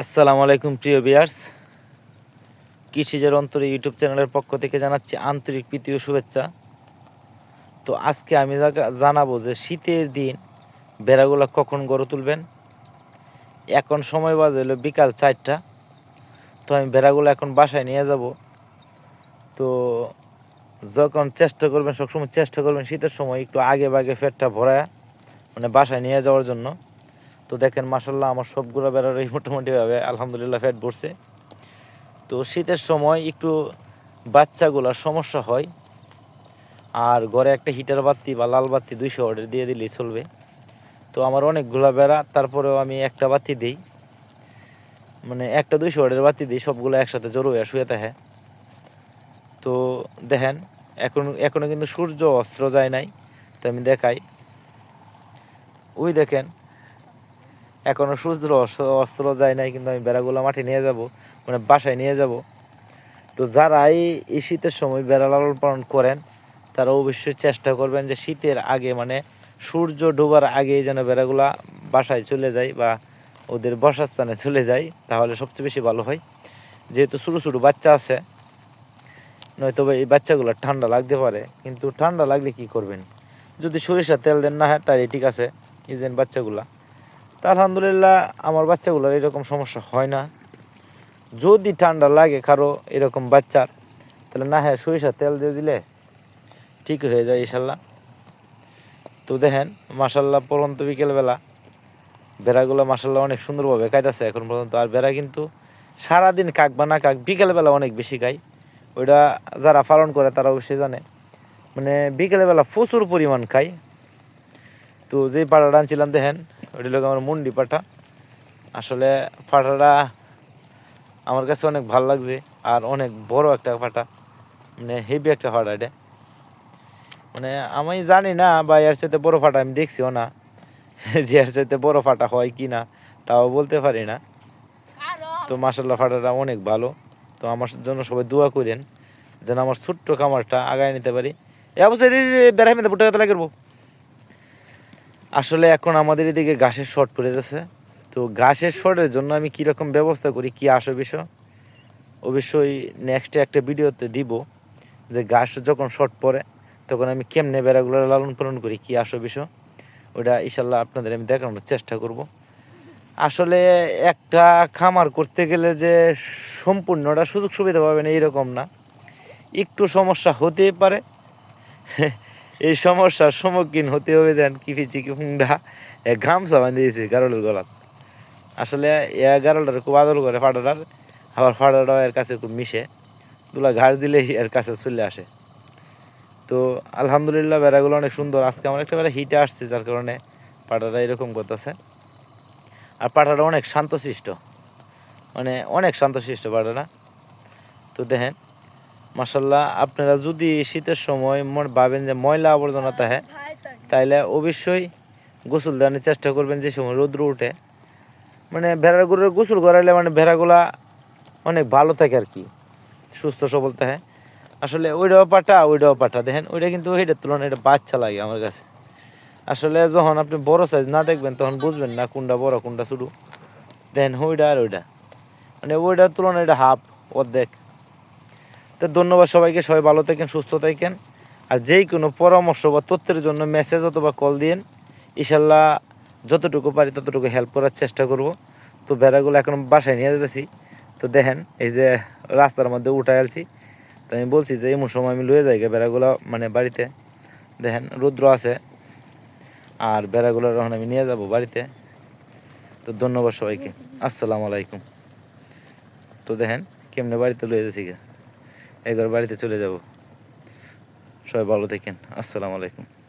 আসসালামু আলাইকুম, প্রিয় বিয়ার্স কৃষিজের অন্তরে ইউটিউব চ্যানেলের পক্ষ থেকে জানাচ্ছি আন্তরিক প্রীতি শুভেচ্ছা। তো আজকে আমি জানাব যে শীতের দিন বেড়াগুলো কখন গড়ে তুলবেন? এখন সময় বাজে হলো বিকাল চারটা। তো আমি বেড়াগুলো এখন বাসায় নিয়ে যাব। তো যখন চেষ্টা করবেন, সবসময় চেষ্টা করবেন শীতের সময় একটু আগে বাগে ফেটটা ভরায় মানে বাসায় নিয়ে যাওয়ার জন্য। তো দেখেন মাসাল্লাহ আমার সবগুলো বেড়ারই মোটামুটিভাবে আলহামদুলিল্লাহ ফ্যাট পড়ছে তো শীতের সময় একটু বাচ্চাগুলোর সমস্যা হয়, আর ঘরে একটা হিটার বাতি বা লাল বাতি দুইশো অর্ডার দিয়ে দিলেই চলবে। তো আমার অনেকগুলো বেড়া, তারপরেও আমি একটা বাতি দিই। মানে একটা দুইশো অর্ডার বাতি দিই, সবগুলো একসাথে জড়ো হয়ে শুয়ে থাকে। তো দেখেন, এখন, এখনও কিন্তু সূর্য অস্ত্র যায় নাই, তো আমি দেখাই। ওই দেখেন এখনও সূর্য অস্ত্র যায় নাই, কিন্তু আমি বেড়াগুলো মাঠে নিয়ে যাব মানে বাসায় নিয়ে যাব। তো যারা এই শীতের সময় বেড়া লালন পালন করেন তারা অবশ্যই চেষ্টা করবেন যে শীতের আগে মানে সূর্য ডোবার আগে যেন বেড়াগুলা বাসায় চলে যায় বা ওদের বসাস্থানে চলে যায়, তাহলে সবচেয়ে বেশি ভালো হয়। যেহেতু ছোটো ছোটো বাচ্চা আছে, নয়তো এই বাচ্চাগুলো ঠান্ডা লাগতে পারে, কিন্তু ঠান্ডা লাগলে কি করবেন? যদি সরিষা তেল দেন না, হয়, তাহলে ঠিক আছে, এই দেন বাচ্চাগুলা। তা আলহামদুলিল্লাহ আমার বাচ্চাগুলোর এরকম সমস্যা হয় না। যদি ঠান্ডা লাগে কারও এরকম বাচ্চার, তাহলে না হ্যাঁ সরিষা তেল দিয়ে দিলে ঠিক হয়ে যায় ইশাল্লাহ তো দেখেন মাসাল্লাহ পরন্ত বিকেলবেলা বেড়াগুলো মাসাল্লাহ অনেক সুন্দরভাবে খাইতেছে এখন পর্যন্ত। আর বেড়া কিন্তু সারাদিন কাক বা না কাক বিকেলবেলা অনেক বেশি খায়। ওইটা যারা পালন করে তারা অবশ্যই জানে। মানে বিকেলবেলা প্রচুর পরিমাণ খায়। তো যেই পাটাটা আনছিলাম দেখেন ওইটা লোক আমার মুন্ডি পাঠা। আসলে পাঠাটা আমার কাছে অনেক ভালো লাগছে আর অনেক বড় একটা পাঠা। মানে হেভি একটা ফাটা এটা। মানে আমি জানি না বা এর সাথে বড় ফাটা আমি দেখছিও না। যে এর সাথে বড় ফাটা হয় কি না, তাও বলতে পারি না। তো মাসাল্লাহ ফাটাটা অনেক ভালো। তো আমার জন্য সবাই দোয়া করেন, যেন আমার ছোট্ট কামারটা আগায় নিতে পারি। এ অবশ্যই বেড়াই মেতে বুটে কথা লাগবো আসলে এখন আমাদের এদিকে ঘাসের শর্ট পড়ে গেছে। তো ঘাসের শর্টের জন্য আমি কীরকম ব্যবস্থা করি, কি আসো বিষয় অবশ্যই নেক্সটে একটা ভিডিওতে দিব যে ঘাস যখন শর্ট পড়ে, তখন আমি কেমনে বেড়াগুলো লালন পালন করি, কি আসো বিষয় ওটা ইনশাল্লাহ আপনাদের আমি দেখানোর চেষ্টা করব। আসলে একটা খামার করতে গেলে যে সম্পূর্ণটা সুযোগ সুবিধা পাবেন এইরকম না। একটু সমস্যা হতেই পারে। এই সমস্যার সম্মুখীন হতে হবে দেন কিফি চিকি ফুংডা এক গামছা বাঁধিয়েছে গারলের গলাত। আসলে এ গারলটার খুব আদর করে ফাটাটার আবার ফাটাটাও এর কাছে খুব মিশে। দুলা ঘাস দিলেই এর কাছে চলে আসে। তো আলহামদুলিল্লাহ বেড়াগুলো অনেক সুন্দর। আজকে আমার একটা বেড়া হিটে আসছে, যার কারণে পাটাটা এরকম করতেছে। আর পাটাটা অনেক শান্তশিষ্ট। মানে অনেক শান্তশিষ্ট পাটাটা তো দেখেন মাসাল্লাহ আপনারা যদি শীতের সময় ভাবেন যে ময়লা আবর্জনা তাহে তাইলে অবশ্যই গোসল দেওয়ার চেষ্টা করবেন যে সময় রৌদ্র উঠে মানে ভেড়ার গরুর গোসল করাইলে মানে ভেড়াগুলা অনেক ভালো থাকে আর কি, সুস্থ, সবল থাকে আসলে ওইটাও পাটা ওইটাও পাটা, দেখেন ওইটা কিন্তু ওইটার তুলনায় এটা বাচ্চা লাগে আমার কাছে। আসলে যখন আপনি বড় সাইজ না দেখবেন, তখন বুঝবেন না কোনটা বড়, কোনটা ছোটো। দেখেন ওইটা আর ওইটা। মানে ওইটার তুলনায় এটা হাফ অর্ধেক। তো ধন্যবাদ সবাইকে, সবাই ভালো থাকেন, সুস্থ থাকেন। আর যেই কোনো পরামর্শ বা তথ্যের জন্য মেসেজ অথবা কল দিন ইশাল্লাহ যতটুকু পারি ততটুকু হেল্প করার চেষ্টা করব। তো বেড়াগুলো এখন বাসায় নিয়ে যেতেছি তো দেখেন, এই যে রাস্তার মধ্যে উঠে আলছি তো আমি বলছি যে, এমন সময় আমি লয়ে যাই বেড়াগুলো মানে বাড়িতে। দেখেন, রুদ্র আছে। আর বেড়াগুলো যখন আমি নিয়ে যাব বাড়িতে। তো ধন্যবাদ সবাইকে। আসসালামু আলাইকুম। তো দেখেন, কেমনে বাড়িতে লয়ে যাচ্ছি গে একবার বাড়িতে চলে যাব। সবাই ভালো থাকেন। আসসালামু আলাইকুম।